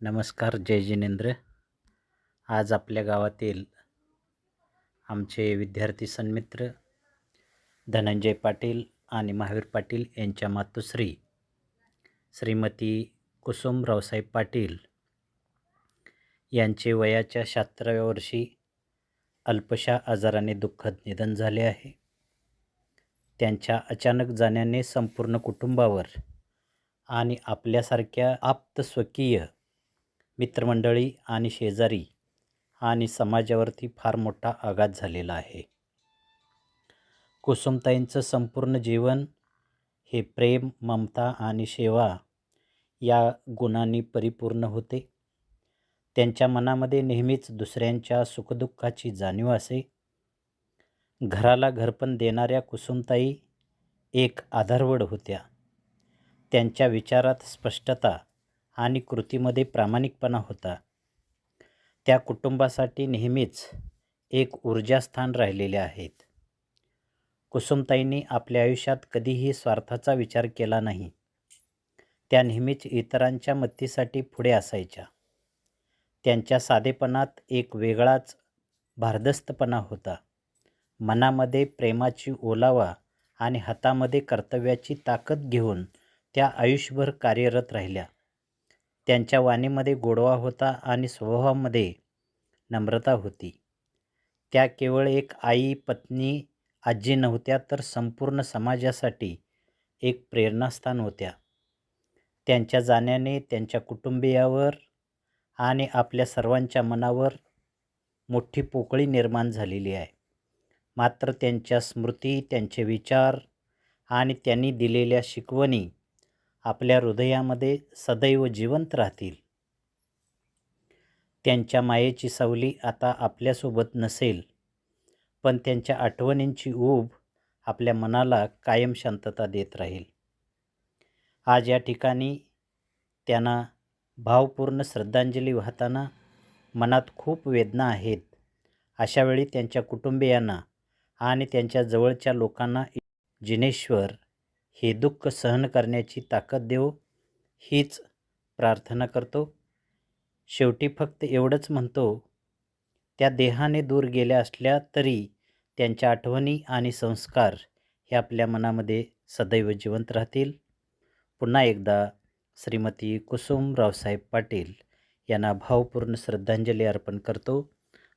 नमस्कार जय जिनेंद्र. आज आपल्या गावातील आमचे विद्यार्थी सन्मित्र धनंजय पाटील आणि महावीर पाटील यांच्या मातोश्री श्रीमती कुसुम रावसाहेब पाटील यांचे वयाच्या शहात्तराव्या वर्षी अल्पशा आजाराने दुःखद निधन झाले आहे. त्यांच्या अचानक जाण्याने संपूर्ण कुटुंबावर आणि आपल्यासारख्या आप्त स्वकीय मित्रमंडळी आणि शेजारी आणि समाजावरती फार मोठा आघात झालेला आहे. कुसुमताईंचं संपूर्ण जीवन हे प्रेम ममता आणि सेवा या गुणांनी परिपूर्ण होते. त्यांच्या मनामध्ये नेहमीच दुसऱ्यांच्या सुखदुःखाची जाणीव असे. घराला घरपण देणाऱ्या कुसुमताई एक आधारवड होत्या. त्यांच्या विचारात स्पष्टता आणि कृतीमध्ये प्रामाणिकपणा होता. त्या कुटुंबासाठी नेहमीच एक ऊर्जास्थान राहिलेले आहेत. कुसुमताईंनी आपल्या आयुष्यात कधीही स्वार्थाचा विचार केला नाही. त्या नेहमीच इतरांच्या मदतीसाठी पुढे असायच्या. त्यांच्या साधेपणात एक वेगळाच भारदस्तपणा होता. मनामध्ये प्रेमाची ओलावा आणि हातामध्ये कर्तव्याची ताकद घेऊन त्या आयुष्यभर कार्यरत राहिल्या. त्यांच्या वाणीमध्ये गोडवा होता आणि स्वभावामध्ये नम्रता होती. त्या केवळ एक आई पत्नी आजी नव्हत्या तर संपूर्ण समाजासाठी एक प्रेरणास्थान होत्या. त्यांच्या जाण्याने त्यांच्या कुटुंबियावर आणि आपल्या सर्वांच्या मनावर मोठी पोकळी निर्माण झालेली आहे. मात्र त्यांच्या स्मृती त्यांचे विचार आणि त्यांनी दिलेल्या शिकवणी आपल्या हृदयामध्ये सदैव जिवंत राहतील. त्यांच्या मायेची सावली आता आपल्यासोबत नसेल पण त्यांच्या आठवणींची ऊब आपल्या मनाला कायम शांतता देत राहील. आज या ठिकाणी त्यांना भावपूर्ण श्रद्धांजली वाहताना मनात खूप वेदना आहेत. अशावेळी त्यांच्या कुटुंबियांना आणि त्यांच्या जवळच्या लोकांना जिनेश्वर हे दुःख सहन करण्याची ताकद देव हीच प्रार्थना करतो. शेवटी फक्त एवढंच म्हणतो त्या देहाने दूर गेल्या असल्या तरी त्यांच्या आठवणी आणि संस्कार हे आपल्या मनामध्ये सदैव जिवंत राहतील. पुन्हा एकदा श्रीमती कुसुम रावसाहेब पाटील यांना भावपूर्ण श्रद्धांजली अर्पण करतो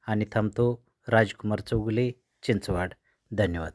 आणि थांबतो राजकुमार चौगुले चिंचवाड. धन्यवाद.